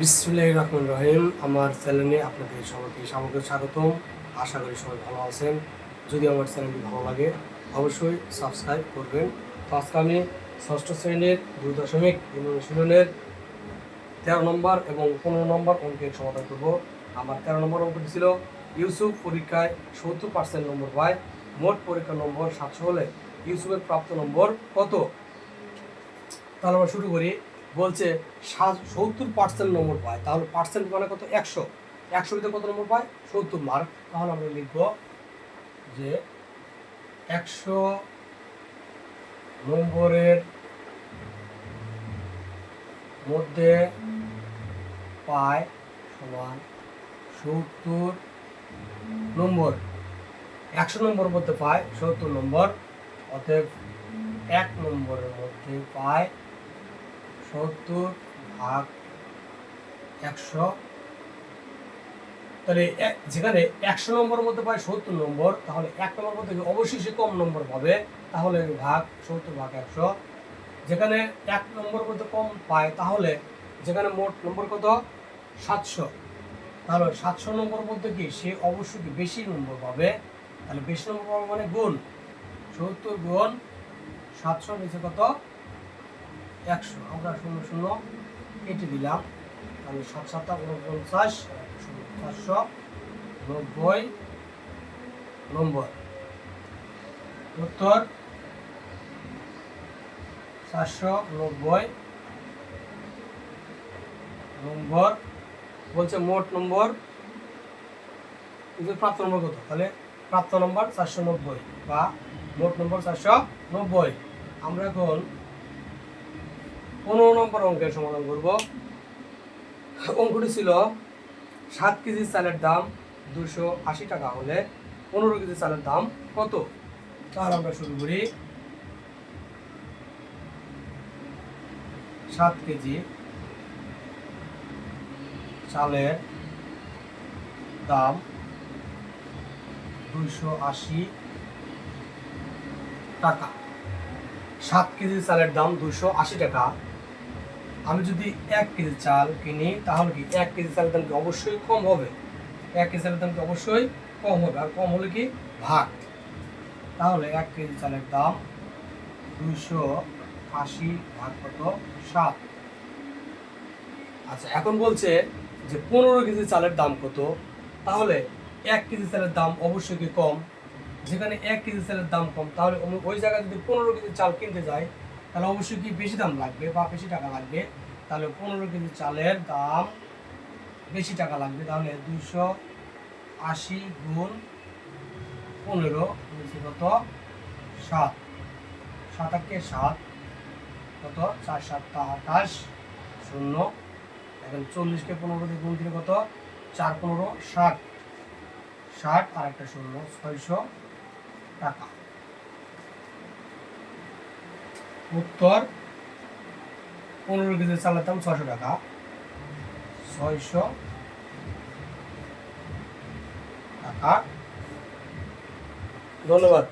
বিসমুল্লাহ রহমান রহিম। আমার চ্যানেলে আপনাদের সবাইকে সবাইকে স্বাগতম। আশা করি সবাই ভালো আছেন। যদি আমার চ্যানেলটি ভালো লাগে, অবশ্যই সাবস্ক্রাইব করবেন। তো আজকে আমি ষষ্ঠ শ্রেণির দুই দশমিক অনুশীলনের তেরো নম্বর এবং পনেরো নম্বর অঙ্কের সমাধান করব। আমার তেরো নম্বর অঙ্কটি ছিল ইউসুফ পরীক্ষায় সত্তর পার্সেন্ট নম্বর পায়, মোট পরীক্ষার নম্বর সাতশো হলে ইউসুফের প্রাপ্ত নম্বর কত? তাহলে আমরা শুরু করি। বলছে সত্তর পার্সেন্ট নম্বর পায়। তাহলে পার্সেন্ট মানে কত? একশো। একশো ভিতরে কত নম্বর পায়? সত্তর মার্ক তাহলে আমরা লিখব যে একশো নম্বরের মধ্যে পায় সমান সত্তর নম্বর। একশো নম্বর মধ্যে পায় সত্তর নম্বর। অতএব এক নম্বরের মধ্যে পায় সত্তর ভাগ একশো। তাহলে যেখানে একশো নম্বরের মধ্যে পায় সত্তর নম্বর, তাহলে এক নম্বর মধ্যে অবশ্যই সে কম নম্বর পাবে? তাহলে ভাগ সত্তর ভাগ একশো। যেখানে এক নম্বর মধ্যে কম পায়, তাহলে যেখানে মোট নম্বর কত? সাতশো। তাহলে সাতশো নম্বর মধ্যে কি সে অবশ্যই বেশি নম্বর পাবে? তাহলে বেশি নম্বর পাবে মানে গুণ। সত্তর গুণ সাতশো নিচে কত? একশো, আমরা শূন্য শূন্য কেটে দিলাম। তাহলে সাত সাতটা উনপঞ্চাশ, চারশো, নব্বই নম্বর। উত্তর, চারশো নব্বই নম্বর। বলছে মোট নম্বর কিন্তু প্রাপ্ত নম্বর কত? তাহলে প্রাপ্ত নম্বর চারশো নব্বই বা মোট নম্বর চারশো নব্বই। আমরা এখন পনেরো নম্বর অঙ্কের সমাধান করব। অঙ্কটি ছিল, সাত কেজি চালের দাম দুশো আশি টাকা হলে পনেরো কেজি চালের দাম কত? তাহলে আমরা শুরু করি। সাত কেজি চালের দাম দুইশো আশি টাকা। সাত কেজি চালের দাম দুশো আশি টাকা আমি যদি এক কেজি চাল কিনি, তাহলে কি এক কেজি চালের দাম কি অবশ্যই কম হবে? এক কেজি চালের দাম কি অবশ্যই কম হবে? আর কম হলে কি? ভাগ। তাহলে এক কেজি চালের দাম দুইশো আশি ভাগ কত? সাত। আচ্ছা এখন বলছে যে পনেরো কেজি চালের দাম কত? তাহলে এক কেজি চালের দাম অবশ্যই কি কম? যেখানে এক কেজি চালের দাম কম, তাহলে ওই- জায়গায় যদি পনেরো কেজি চাল কিনতে যাই তাহলে অবশ্যই কি বেশি দাম লাগবে বা বেশি টাকা লাগবে? তাহলে পনেরো কেজি চালের দাম বেশি টাকা লাগবে। তাহলে দুইশো আশি গুণ পনেরো কত? সাত। সাত আটকে সাত। কত? চার সাতটা আঠাশ। শূন্য। এখন চল্লিশকে পনেরো দিয়ে গুণ দিলে কত? চার পনেরো ষাট। ষাট আর একটা শূন্য, ছয়শো টাকা। উত্তর পনেরো কেজি চালের দাম ছয়শো টাকা। ছয়শো টাকা। ধন্যবাদ।